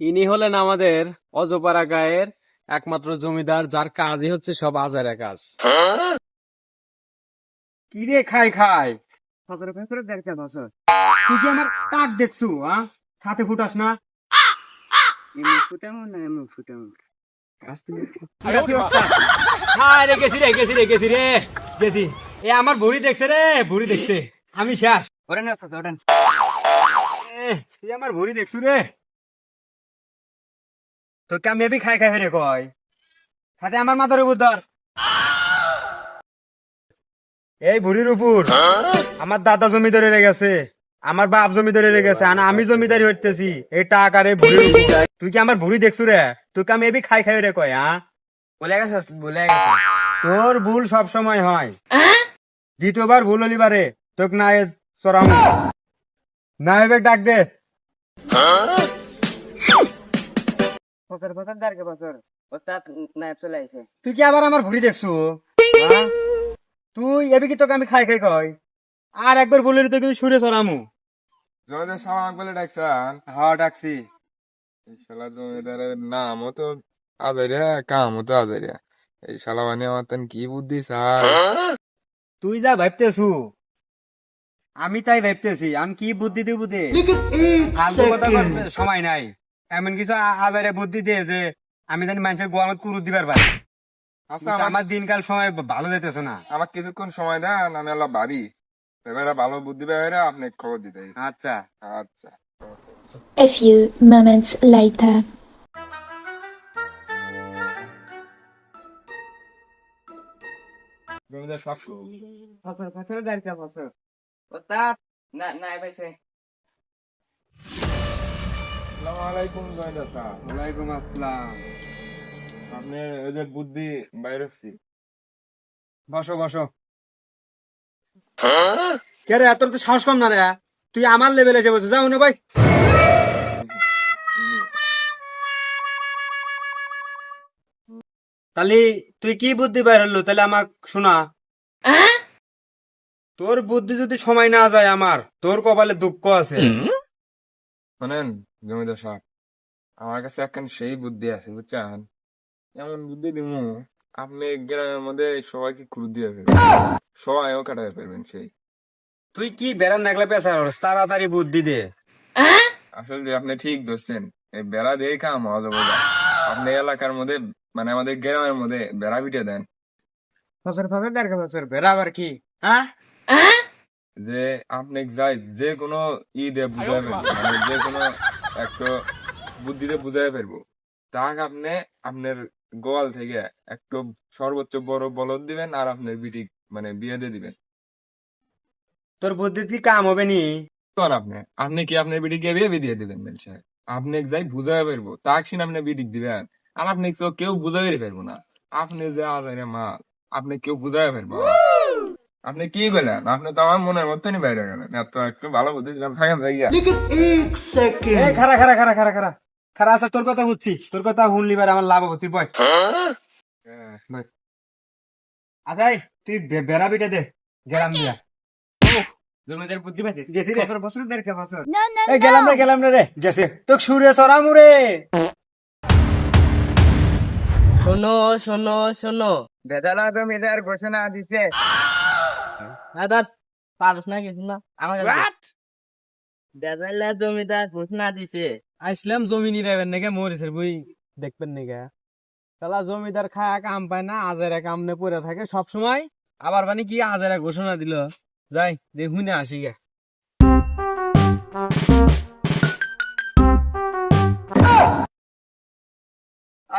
ইনি হলেন আমাদের অজপাড়া গায়ের একমাত্র জমিদার যার কাজই হচ্ছে সব আজারে কাজ। কি রে খাই খাই? ফসর দেখতে ফসর তুই কি আমার তাক দেখছু হ্যাঁ? সাথে ফুটাস না? এমনি ফুটামো না এমনি ফুটামো? হ্যাঁ রে গেছি রে গেছি রে গেছি রে গেছি। এ আমার ভুড়ি দেখছে রে ভুড়ি দেখছে। আমি শেষ। ওরেন ওরেন এ, আমার ভুড়ি দেখছু রে। তোকে আমি এবি খাই খাই রে কয়। সাথে আমার মাথার উপর ধর। এই ভুড়ির উপর। আমার দাদা জমিদারি রে গেছে। আমার বাপ জমিদারি রে গেছে। আর আমি জমিদারি হইতেছি এই টাকা রে উপর। তুই কি আমার ভুড়ি দেখছু রে? তোকে আমি এবি খাই খাই রে কয় হ্যাঁ বলে গেছে বলে গেছে। তোর ভুল সব সময় হয়। দ্বিতীয়বার ভুল হলিবারে তোক না চড়াম। না এবার ডাক দে। ফসর ওস্তাদ নাইব চলে আইছে। তুই কি আবার আমার ঘুরি দেখছু? হ্যাঁ? তুই এবি কি তোকে আমি খাই খাই কই? আর একবার বলে তো কিন্তু সুরে চড়ামু। জমিদার সামাক বলে ডাকছেন? হ্যাঁ ডাকছি। এই শালা জমিদারের নামও তো আজারিয়া কামও তো আজারিয়া এই শালা মানে আমার তেন কি বুদ্ধি স্যার? তুই যা ভাবতেছু আমি তাই ভাবতেছি। আমি কি বুদ্ধি দিব দে? কথা সময় নাই। এমন কিছু আজারে বুদ্ধি দে যে আমি জানি মানুষের গোয়ামত কুরু দিবার পারি। আচ্ছা আমার দিনকাল সময় ভালো যেতেছে না। আমার কিছুক্ষণ সময় দেন আমি আল্লাহ বাড়ি। এবারে ভালো বুদ্ধি বেড়ে আপনি খবর দিতে আচ্ছা। আচ্ছা। A few moments later. জমিদার সব ফসর ফসর দেখতে ফসর ওস্তাদ না নাইব আইছে আসসালামু আলাইকুম ওয়ালাইকুম আসসালাম। আপনি এদের বুদ্ধি বাইরে বসো বসো। কে রে তোর তো সাহস কম না রে? তুই আমার লেভেলে যে বসে যাও না ভাই তাহলে তুই কি বুদ্ধি বাইর হলো? তাহলে আমাক শোনা। তোর বুদ্ধি যদি সময় না যায় আমার তোর কপালে দুঃখ আছে। শোনেন জমিদার সাহেব আমার কাছে এখন সেই বুদ্ধি আছে বুঝছেন? এমন বুদ্ধি দিব আপনি গ্রামের মধ্যে সবাইকে ক্রুদ দিয়ে ফেলবেন। সবাইও কাটাতে পারবেন সেই। তুই কি বেড়ার নাগলা পেশা তাড়াতাড়ি বুদ্ধি দে। আসলে আপনি ঠিক ধরছেন এই বেড়া দিয়ে কাম হওয়া যাবে আপনি এলাকার মধ্যে মানে আমাদের গ্রামের মধ্যে বেড়া পিটে দেন। ফসর দেখতে ফসর বেরাবার কি? হ্যাঁ? যে আপনি যাই যে কোনো ই দিয়ে বুঝাই ফেলব। মানে যে কোনো একটা বুদ্ধিতে বুঝাই ফেলব। তাক আপনি আপনার গোয়াল থেকে একটু সর্বোচ্চ বড় বলদ দিবেন আর আপনার বিটি মানে বিয়ে দিয়ে দিবেন। তোর বুদ্ধি কি কাম হবে নি? তখন আপনি? আপনি কি আপনার বিটিকে বিয়ে দিয়ে দিবেন মেল সাহেব আপনি যাই বুঝাই ফেলব। তাক সিন আপনি বিটি দিবেন। আর আপনি কেউ বুঝাই ফেলব না। আপনি যে আজারে মাল আপনি কেউ বুঝাই ফেলব না। আপনি কি করলেন? আপনি তো আমার মনের মধ্যে বাইরে গেলেন। এত একটু ভালো বুদ্ধি দিলাম থাকেন এই খারা খারা খারা খারা খারা খারা আছে তোর কথা বুঝছি। তোর কথা শুনলি বার আমার লাভ হবে তুই বয়। হ্যাঁ, আচ্ছা এই, তুই বেড়া বিটে দে গেলাম দিয়া। জমিদার বুদ্ধি পাইছে গেছি রে। ফসর ফসর দেখতে ফসর এই গেলাম রে গেলাম রে রে। গেছে। তোকে সুরে চড়ামু রে শোনো শোনো শোনো। বেদালা জমিদার ঘোষণা দিছে। দাদা পারস না কিছু না আমার কাছে বেদালা জমিদার ঘোষণা দিছে। আসলাম জমি নিরাবেন নাকি মরেছে বই দেখবেন নাকি? তাহলে জমিদার খায়া কাম পায় না আজারে কাম নে পড়ে থাকে সব সময় আবার মানে কি আজারা ঘোষণা দিল? যাই দেখুন আসি গে।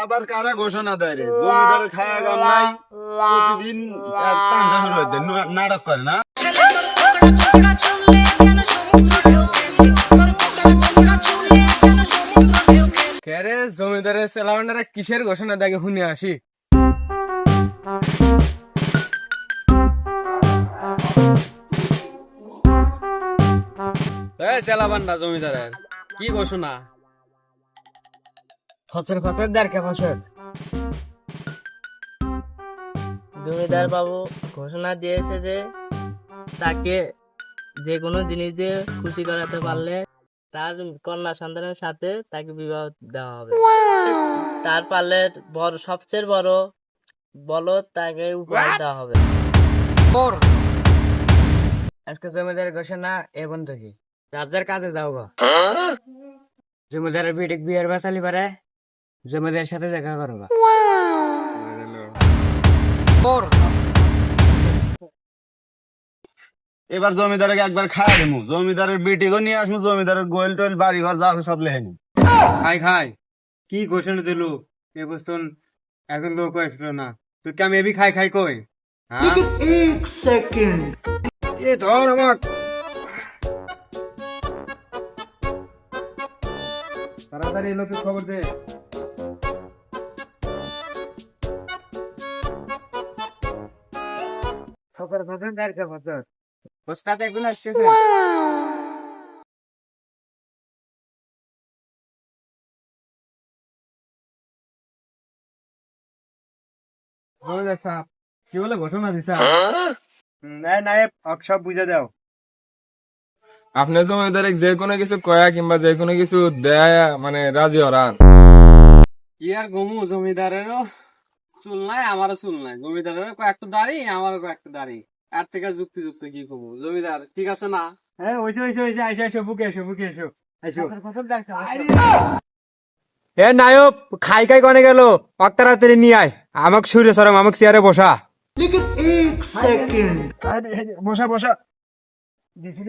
আবার কারা ঘোষণা দেয় রে? জমিদারের খায়া গাম নাই, প্রতিদিন নাটক করে না? কেরে জমিদারের কিসের ঘোষণা দেখে শুনে আসি। সেলাবান্ডা জমিদারের, কি ঘোষণা? ফসল ফসল দেড়কে ফসল? জমিদার বাবু ঘোষণা দিয়েছে যে তাকে যে কোনো জিনিস দিয়ে খুশি করাতে পারলে তার কন্যা সন্তানের সাথে তাকে বিবাহ দেওয়া হবে। তার পারলে বড় সবচেয়ে বড় বলদ তাকে উপহার দেওয়া হবে। আজকে জমিদারের ঘোষণা এ বন্ধু কি? রাজার কাজে যাও গো। জমিদারের বিটিক বিয়ের বাতালি পারে। জমিদারের সাথে দেখা করো। এবার জমিদারকে একবার খাই দেবো জমিদারের বিটিও নিয়ে আসব জমিদারের গোয়েল টোয়েল বাড়ি ঘর যা সব লেহে নিবো। খাই খাই। কি ঘোষণা দিল? এ বস্তন এখন লোক আসলো না। তুই কি আমি এবি খাই খাই কই? হ্যাঁ? এ ধর আমাক। তাড়াতাড়ি এলো তুই খবর দে। ফকর ফকর দাঁড়কে ফকর ওস্তাদ একজন আসতেছে। কি বলে ঘোষণা দিছা নাই নাই সব বুঝে দাও। আপনি জমিদারে যে কোনো কিছু কয়া কিংবা যে কোনো কিছু দেয়া মানে রাজি হরান। আর গমু জমিদারেরও? চুল নাই আমারও চুল নাই। জমিদারেরও কয়েকটা দাড়ি আমারও কয়েকটা দাড়ি। আর থেকে যুক্তি যুক্ত কি কমু জমিদার ঠিক আছে না? হ্যাঁ ওইসে ওইসে ওইসে আইসে আইসো বুকে এসো বুকে এসো আইসো। এ নায়ক খাই খাই কনে গেল? অক্তারাত্রি নিয়ে আয়। আমাক সুরে সরম আমাক চেয়ারে বসা। বসা বসা। দিছি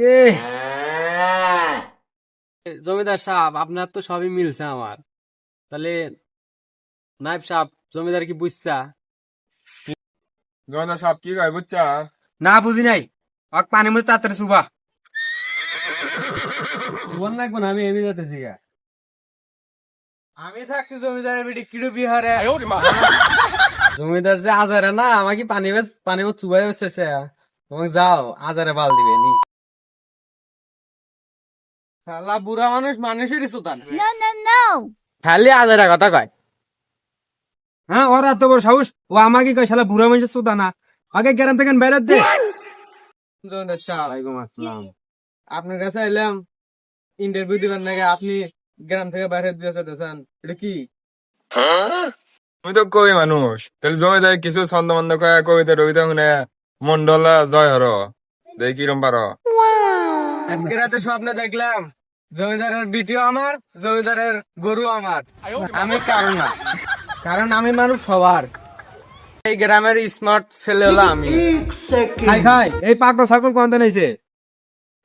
জমিদার সাহেব আপনার তো সবই মিলছে আমার। তাহলে নাইব সাহেব জমিদার কি বুঝছা? জমিদার সাহেব কি কয় বুঝছা? না বুঝি নাই। অক পানির মধ্যে তাড়াতাড়ি সুবা জীবন লাগবো না আমি এমনি যেতেছি গা। আমি থাকছি জমিদারের বেটি কিডু বিহারে। জমিদার যে আজারে না আমাকে পানি পানি চুবাই বেচেছে তোমাকে যাও আজারে বাল দিবে নি। শালা বুড়া মানুষ মানুষেরই সুতান. খালি আজারে কথা কয়। হ্যাঁ ওর এত বড় সাহস। ও আমাকে কয় শালা বুড়া মানুষের সুদা না। আগে গ্রাম থেকে বেড়াত দে। আসসালাম। আপনার কাছে এলাম। ইন্টারভিউ দিবেন নাকি আপনি গ্রাম থেকে বাইরে এটা কি? তুমি তো কবি মানুষ? তাহলে জমিদার কিছু ছন্দ মন্দ কয়া কবিতা টবিতা শুনে মন্ডলা জয় হর। দেখি কিরম পারো? আজকে রাতে স্বপ্নে দেখলাম জমিদারের বিটিও আমার জমিদারের গরু আমার। আমি কারণ না। কারণ আমি মানুষ সবার এই গ্রামের স্মার্ট ছেলে হলো আমি খাই খাই এই পাকো ছাগল কোন নাইছে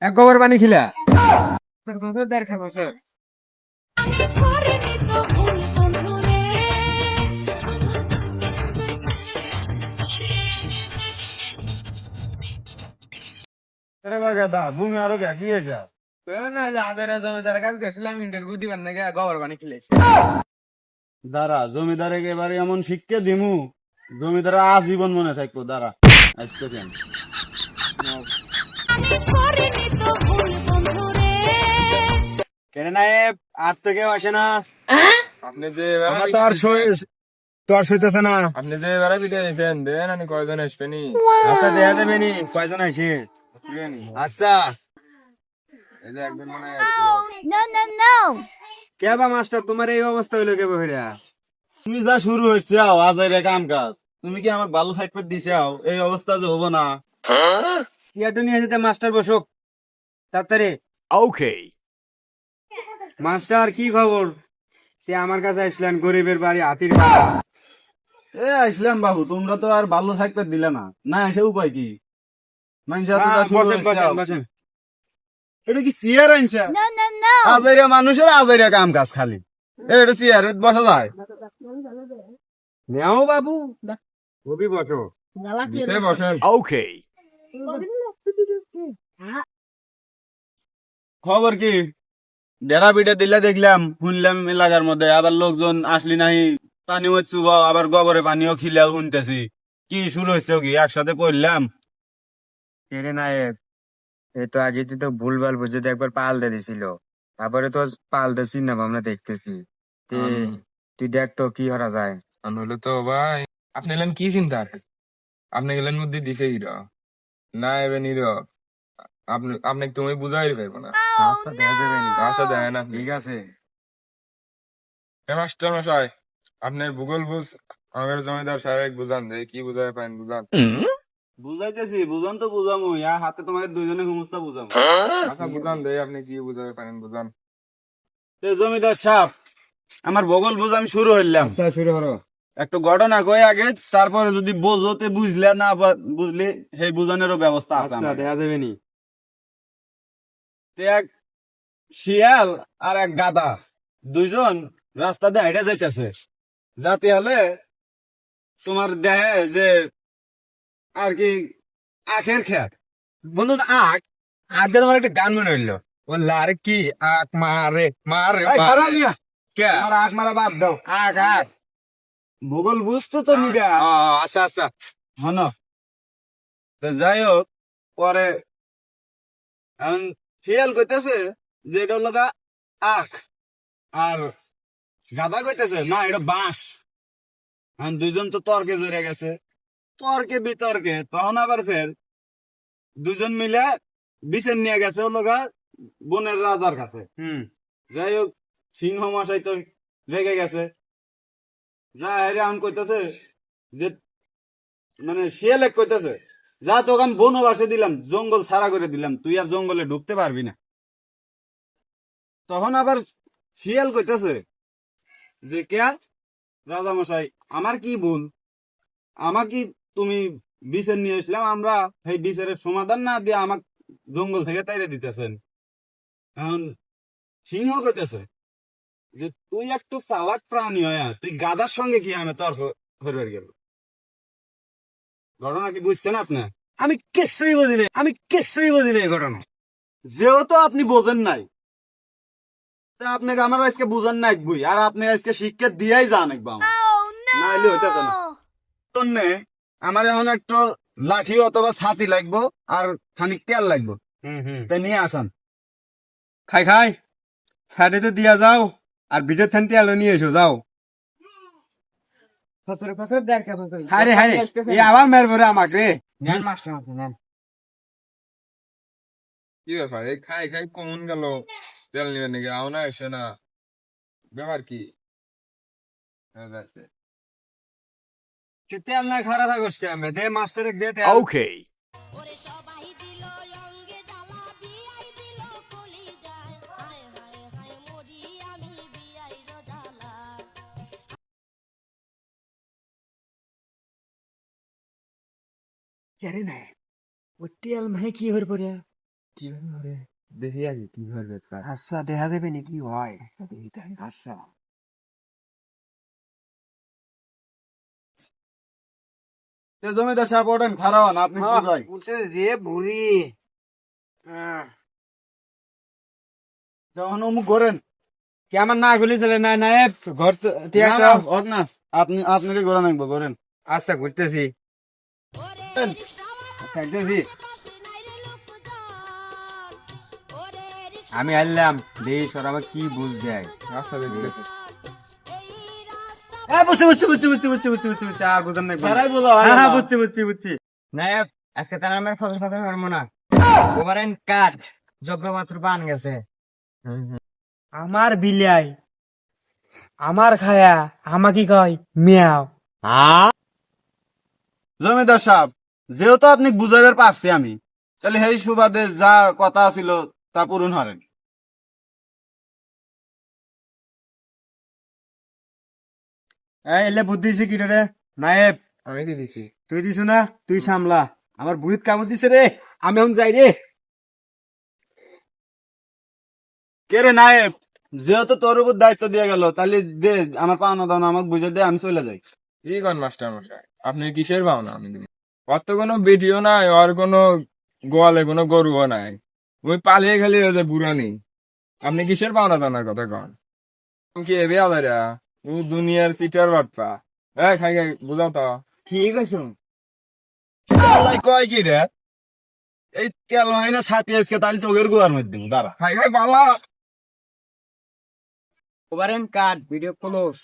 এক গোবর পানি খিলা। দেড় বছর। গেছিলাম ইন্টারভিউ দিবেন নাকি গোবর পানি খেলেছি দাঁড়া জমিদারে এবারে এমন শিক্ষা দিমু। জমিদার আজীবন মনে থাকব দাঁড়া আজকে কেন কেন নায়েব আর তো কেউ আসে না। আপনি যে আমার তো আর সই- তো আর সইতেছে না। আপনি যে এবারে পিঠে দেন আমি কয়জন আসবেনি। আচ্ছা দেয়া যাবে নি কয়জন আইছে আচ্ছা। এই যে একজন মনে হয় No, no, no. কে বা মাস্টার তোমার এই অবস্থা হইল কে বহিরা তুমি যা শুরু হয়েছে আও আজাইরে কাম কাজ তুমি কি আমাকে ভালো থাকতে দিছে আও? এই অবস্থা যে হব না। চেয়ারটা নিয়ে যেতে মাস্টার বসুক তাড়াতাড়ি। ওকে মাস্টার কি খবর? সে আমার কাছে আসলেন গরিবের বাড়ি হাতির পাড়া এ আসলাম বাবু তোমরা তো আর ভালো থাকতে দিলে না। না এসে উপায় কি? মানুষ। এটা কি চেয়ার আনছে. আজাইরা মানুষের আজাইরা কাম কাজ খালি। এটা চেয়ার বসা যায়। নেও বাবু। কবি বসো। বসেন। খবর কি? ডেরা পিঠে দিলে দেখলাম শুনলাম এলাকার মধ্যে আবার লোকজন আসলি নাই। পানি হচ্ছে আবার গোবরে পানিও খিলেও শুনতেছি। কি শুরু হয়েছে কি? একসাথে করলাম তেরে নায়েব? এই তো আগে তুই তো ভুলভাল বুঝে একবার পাল দিয়ে দিছিল। তারপরে তো পাল দিয়েছি না আমরা দেখতেছি। তে তুই দেখ তো কি করা যায়। আর নইলে তো ভাই আপনি এলেন কি চিন্তা আপনি গেলেন মধ্যে দিছে হিরো। না এবে নির আপনি আপনি তুমি বুঝাই পারব না। আচ্ছা দেখা যাবে আচ্ছা দেখেন আপনি ঠিক আছে। মাস্টার মশাই আপনার ভূগোল বুঝ আমাদের জমিদার সাহেব বুঝান যে কি বুঝাই পারেন বুঝান। বুঝাইতেছি বুঝান তো বুঝামু ইয়া হাতে তোমাকে দুইজনে হুমুস্তা বুঝামু। আচ্ছা বুঝান দে আপনি কি বুঝাই পারেন বুঝান। তে জমিদার সাহেব আমার বগল বুঝ আমি শুরু হইলাম। আচ্ছা শুরু করো। একটু ঘটনা কই আগে তারপরে যদি বোঝোতে বুঝলে না বুঝলে সেই বুঝানোরও ব্যবস্থা আছে আচ্ছা দেখা যাবে নি। তে এক শিয়াল আর এক গাদা দুইজন রাস্তা দিয়ে হেঁটে যাইতেছে। যাতে হলে তোমার দেহে যে আর কি আখের খেত। বন্ধু আখ আখ দিয়ে তোমার একটা গান মনে হইল। আরে কি আখ মারে মারে কে? আমার আখ মারা বাদ দাও। আখ আখ। ভূগোল বুঝতো তো ও, আচ্ছা আচ্ছা। হন। তো যাই হোক পরে শিয়াল কইতেছে যে এটা হলো গা আখ। আর গাদা কইতেছে না এটা বাঁশ। দুইজন তো তর্কে জড়ে গেছে। তর্কে বিতর্কে তখন আবার ফের দুজন মিলে বিচেন নিয়ে গেছে হলো বনের রাজার কাছে। হুম। যাই হোক সিংহ মশাই তো রেগে গেছে। যা হেরে এখন কইতেছে যে মানে শিয়ালে কইতেছে যা তোকে আমি বনবাসে দিলাম জঙ্গল ছাড়া করে দিলাম তুই আর জঙ্গলে ঢুকতে পারবি না। তখন আবার শিয়াল কইতেছে যে কে? রাজা মশাই আমার কি ভুল? আমার কি তুমি বিচার নিয়ে এসলাম আমরা সেই বিচারের সমাধান না দিয়ে আমাকে জঙ্গল থেকে তাইরে দিতেছেন। এখন সিংহ কইতেছে যে তুই একটু চালাক প্রাণী হয় তুই গাদার সঙ্গে কি আমি তর্ক করবার গেল? ঘটনা কি বুঝছেন আপনি? আমি কিছুই বুঝি নাই আমি কিছুই বুঝি নাই এই ঘটনা। যেহেতু আপনি বোঝেন নাই তা আপনাকে আমার আজকে বুঝেন না বই আর আপনি আজকে শিক্ষা দিয়াই যান একবার। Oh না। আমার এখন একটু লাঠি অথবা ছাতি লাগবো আর খানিক তেল লাগবো। হুম হুম। তাই নিয়ে আসেন। খাই খাই। সাইডে তো দিয়া যাও আর ভিডিও থানতে তেল নিয়ে এসো যাও। হারে হারে এই আবার মারবো রে আমাকে। মাস্টার নেন। কি ব্যাপার? এই খাই খাই কোন গেল। তেল নিবে নাকি? আও না এসে না। ব্যাপার কি? হ্যাঁ, তেল না খারা থাকস কেমনে দে মাস্টার দে তেল। ওকে কেরে না ও তেল মানে কি হর পরে? কি হরে দেখি আগে কি হর আচ্ছা দেখা যাবে নাকি হয়? আচ্ছা জমিদার সাহেব ওঠেন হন আপনি যে বুড়ি যখন অমুক করেন। কি আমার না গুলি চলে না না ঘর তো না, আপনি আপনারই ঘোরা নাকবো করেন আচ্ছা ঘুরতেছি। চাইতেছি। আমি আনলাম দেশ ওর আমার কি বুঝ দেয়? রাস্তা রাস্তা বুঝছি বুঝছি বুঝছি বুঝছি বুঝছি বুঝছি বুঝছি বুঝছি। আর বুঝার নাই তারাই বোঝা হ্যাঁ হ্যাঁ বুঝছি বুঝছি বুঝছি। নায়ক আজকে তার আমার ফসল ফসল হরমো না ওভারেন কাঠ যজ্ঞ বান গেছে। আমার বিলাই আমার খায়া আমাকে কয় মিয়াও। জমিদার সাহেব যেহেতু আপনি বুঝাইবার পারছি আমি তাহলে সেই সুবাদে যা কথা ছিল তা পূরণ হরেন। এই এলে বুদ্ধি দিছি কি রে নায়েব আমি দিছি। তুই দিছু না? তুই সামলা। আমার বুড়িত কামড় দিছে রে আমি এখন যাই রে কে রে নায়েব? যেহেতু তোর উপর দায়িত্ব দিয়ে গেল তাহলে দে আমার পাওনা দাওনা আমাকে বুঝে দে আমি চলে যাই। কি কন মাস্টার মশাই আপনি কিসের ভাবনা আমি দিব অত কোনো ভিডিও নাই আর কোনো গোয়ালে কোনো গরুও নাই। ওই পালিয়ে খালি যে বুড়ানি আপনি কিসের পাওনা দানার কথা কন? কি এবে আলাদা? ও দুনিয়ার চিটার বাটপা এ খাই খাই বুঝাও তো। ঠিক আছে। কয় কি রে? এই তেল মাইনা ছাতি আজকে তাহলে চোখের গুয়ার মধ্যে দাঁড়া। খাই খাই পালা। ওভারেন কাট ভিডিও ক্লোজ।